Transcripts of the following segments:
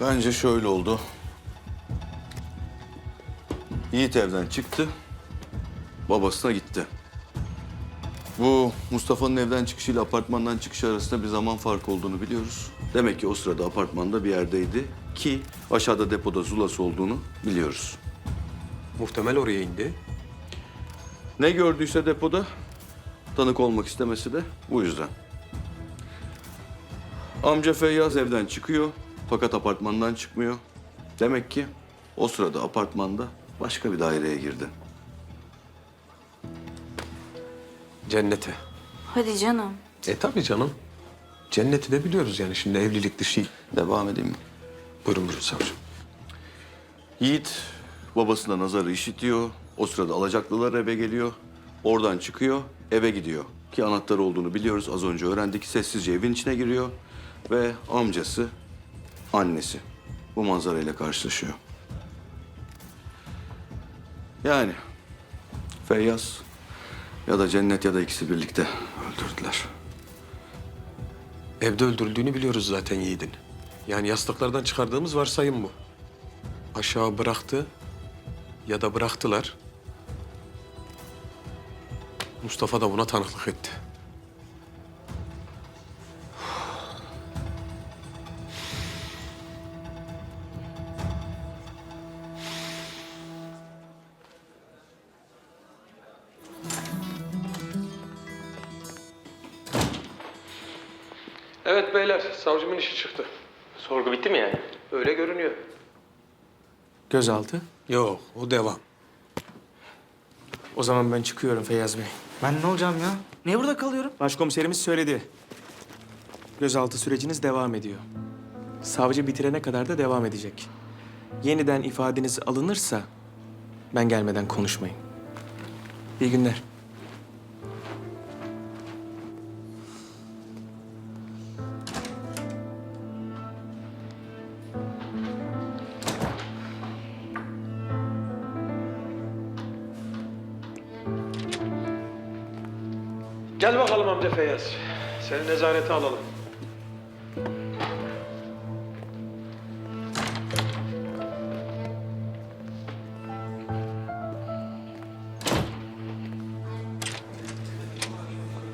Bence şöyle oldu. Yiğit evden çıktı. Babasına gitti. Bu Mustafa'nın evden çıkışıyla apartmandan çıkışı arasında bir zaman farkı olduğunu biliyoruz. Demek ki o sırada apartmanda bir yerdeydi ki aşağıda depoda zulası olduğunu biliyoruz. Muhtemel oraya indi. Ne gördüyse depoda tanık olmak istemesi de bu yüzden. Amca Feyyaz evden çıkıyor fakat apartmandan çıkmıyor. Demek ki o sırada apartmanda başka bir daireye girdi. Cennete. Hadi canım. E tabii canım. Cenneti de biliyoruz yani şimdi evlilik dışı. Devam edeyim mi? Buyurun buyurun savcım. Yiğit babasına nazarı işitiyor. O sırada alacaklılar eve geliyor. Oradan çıkıyor, eve gidiyor. Ki anahtarı olduğunu biliyoruz. Az önce öğrendik. Sessizce evin içine giriyor. Ve amcası, annesi bu manzarayla karşılaşıyor. Yani Feyyaz ya da Cennet ya da ikisi birlikte öldürdüler. Evde öldürüldüğünü biliyoruz zaten Yiğit'in. Yani yastıklardan çıkardığımız varsayım bu. Aşağı bıraktı ya da bıraktılar. Mustafa da buna tanıklık etti. Evet beyler, savcımın işi çıktı. Sorgu bitti mi yani? Öyle görünüyor. Gözaltı. Yok, o devam. O zaman ben çıkıyorum Feyyaz Bey. Ben ne olacağım ya? Niye burada kalıyorum? Başkomiserimiz söyledi. Gözaltı süreciniz devam ediyor. Savcı bitirene kadar da devam edecek. Yeniden ifadeniz alınırsa ben gelmeden konuşmayın. İyi günler. Gel bakalım amca Feyyaz. Seni nezarete alalım.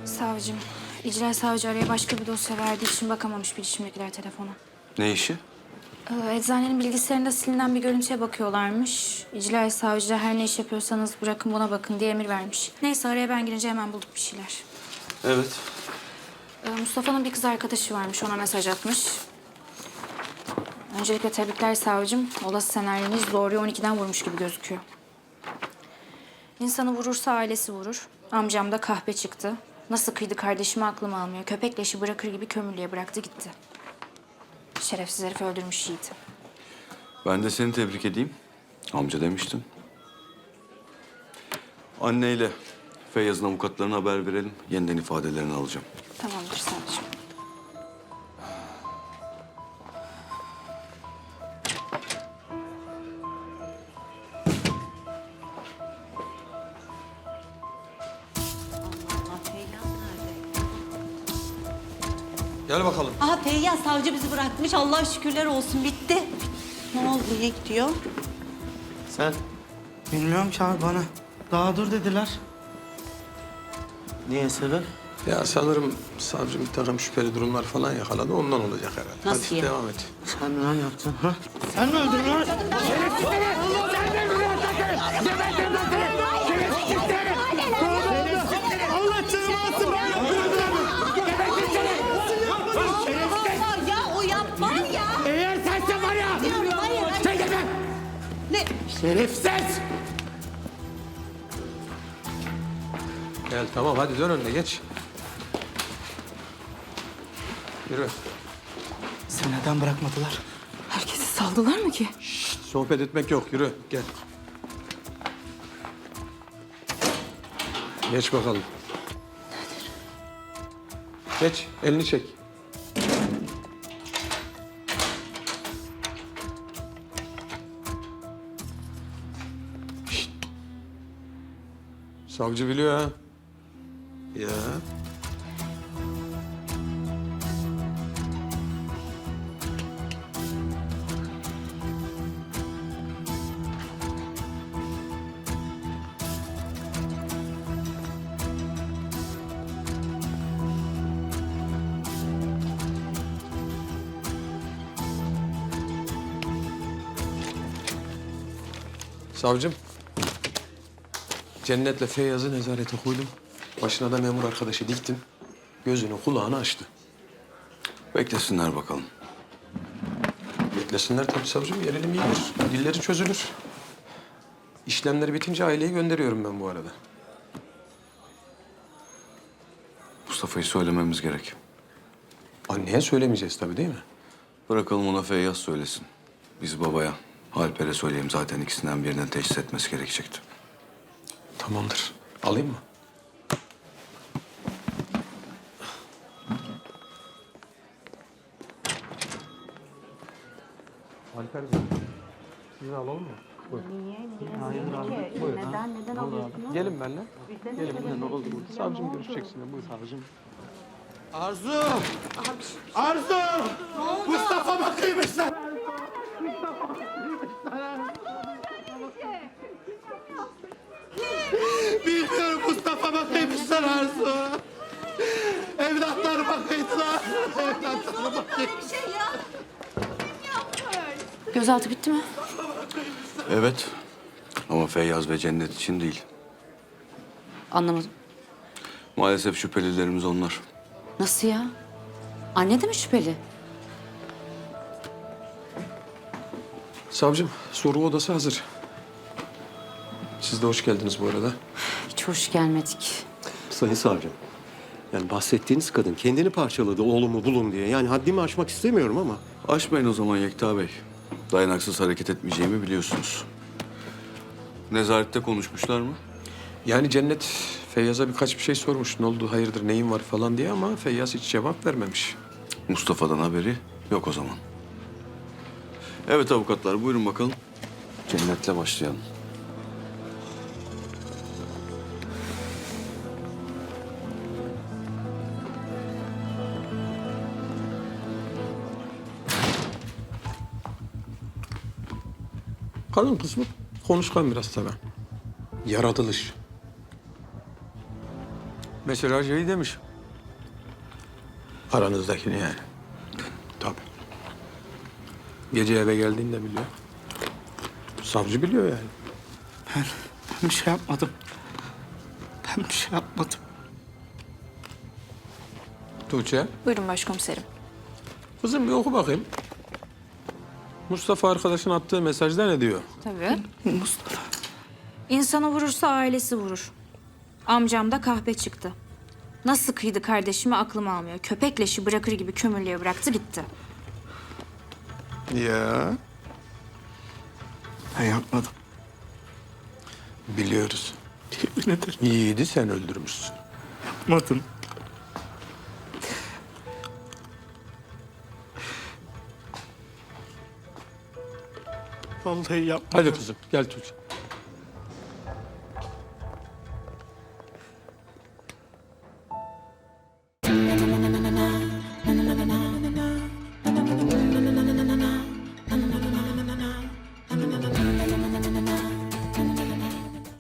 Savcım, icra savcı araya başka bir dosya verdiği için bakamamış bilişimdekiler telefona. Ne işi? Ee, eczanenin bilgisayarında silinen bir görüntüye bakıyorlarmış. İcra savcı her ne iş yapıyorsanız bırakın buna bakın diye emir vermiş. Neyse araya ben girince hemen bulduk bir şeyler. Evet. Ee, Mustafa'nın bir kız arkadaşı varmış, ona mesaj atmış. Öncelikle tebrikler savcım. Olası senaryonuz doğruyu 12'den vurmuş gibi gözüküyor. İnsanı vurursa ailesi vurur. Amcam da kahpe çıktı. Nasıl kıydı kardeşimi aklım almıyor. Köpek leşi bırakır gibi kömürlüğe bıraktı gitti. Şerefsiz herif öldürmüş Yiğit'i. Ben de seni tebrik edeyim. Amca demiştin. Anneyle Feyyaz'ın avukatlarına haber verelim. Yeniden ifadelerini alacağım. Tamamdır savcım. Gel bakalım. Aha Feyyaz savcı bizi bırakmış. Allah şükürler olsun bitti. Ne oldu? Niye gidiyor? Sen? Bilmiyorum çağır bana. Daha dur dediler. Niye sebep? Ya sanırım savcı bir takım şüpheli durumlar falan yakaladı. Ondan olacak herhalde. Nasıl Hadi ya? devam et. Sen ne yaptın ha? Sen mi öldürdün lan? Var ya o yapmaz ya. Eğer sense var ya, Var ya ben... sen gel Ne? Şerefsiz! Gel tamam hadi dön önüne geç. Yürü. Seni neden bırakmadılar? Herkesi saldılar mı ki? Sohbet etmek yok. Yürü gel. Geç bakalım. Geç. Elini çek. Şşt. Savcı biliyor ha. Ya. Savcım, Cennet'le Feyyaz'ı nezarete koydum. Başına da memur arkadaşı diktim. Gözünü kulağını açtı. Beklesinler bakalım. Beklesinler tabii savcım. Gerilim iyidir. Dilleri çözülür. İşlemleri bitince aileyi gönderiyorum ben bu arada. Mustafa'yı söylememiz gerek. Anneye söylemeyeceğiz tabii değil mi? Bırakalım ona Feyyaz söylesin. Biz babaya, Alper'e söyleyeyim zaten ikisinden birinden teşhis etmesi gerekecekti. Tamamdır. Alayım mı? Gelin benimle. Gelin benimle ne oldu burada? Savcım görüşecek sizinle. Buyurun. Savcım. Arzu! Arzu! Mustafa kıymışlar. Bilmiyorum Mustafa kıymışlar Arzu. Evlatlarıma kıydılar. Evlatlarıma kıymışlar. Gözaltı bitti mi? Evet. Ama Feyyaz ve Cennet için değil. Anlamadım. Maalesef şüphelilerimiz onlar. Nasıl ya? Anne de mi şüpheli? Savcım, soru odası hazır. Siz de hoş geldiniz bu arada. Hiç hoş gelmedik. Sayın savcım. Yani bahsettiğiniz kadın kendini parçaladı oğlumu bulun diye. Yani haddimi aşmak istemiyorum ama. Aşmayın o zaman Yekta Bey. Dayanaksız hareket etmeyeceğimi biliyorsunuz. Nezarette konuşmuşlar mı? Yani Cennet Feyyaz'a birkaç bir şey sormuş. Ne oldu, hayırdır, neyin var falan diye ama Feyyaz hiç cevap vermemiş. Mustafa'dan haberi yok o zaman. Evet avukatlar buyurun bakalım. Cennet'le başlayalım. Kadın kısmı konuşkan biraz tabii. Yaratılış. Mesela şey demiş. Aranızdakini yani. Tabii. Gece eve geldiğinde biliyor. Savcı biliyor yani. Ben, ben bir şey yapmadım. Ben bir şey yapmadım. Tuğçe, Buyurun başkomiserim. kızım bir oku bakayım. Mustafa arkadaşın attığı mesajda ne diyor? Tabii. Mustafa. İnsanı vurursa ailesi vurur. Amcam da kahpe çıktı. Nasıl kıydı kardeşimi aklım almıyor. Köpek leşi bırakır gibi kömürlüğe bıraktı gitti. Ya. Ben yapmadım. Biliyoruz. Yemin ederim Yiğidi sen öldürmüşsün. yapmadım. Vallahi yapmadım. Hadi kızım gel Tuğçe.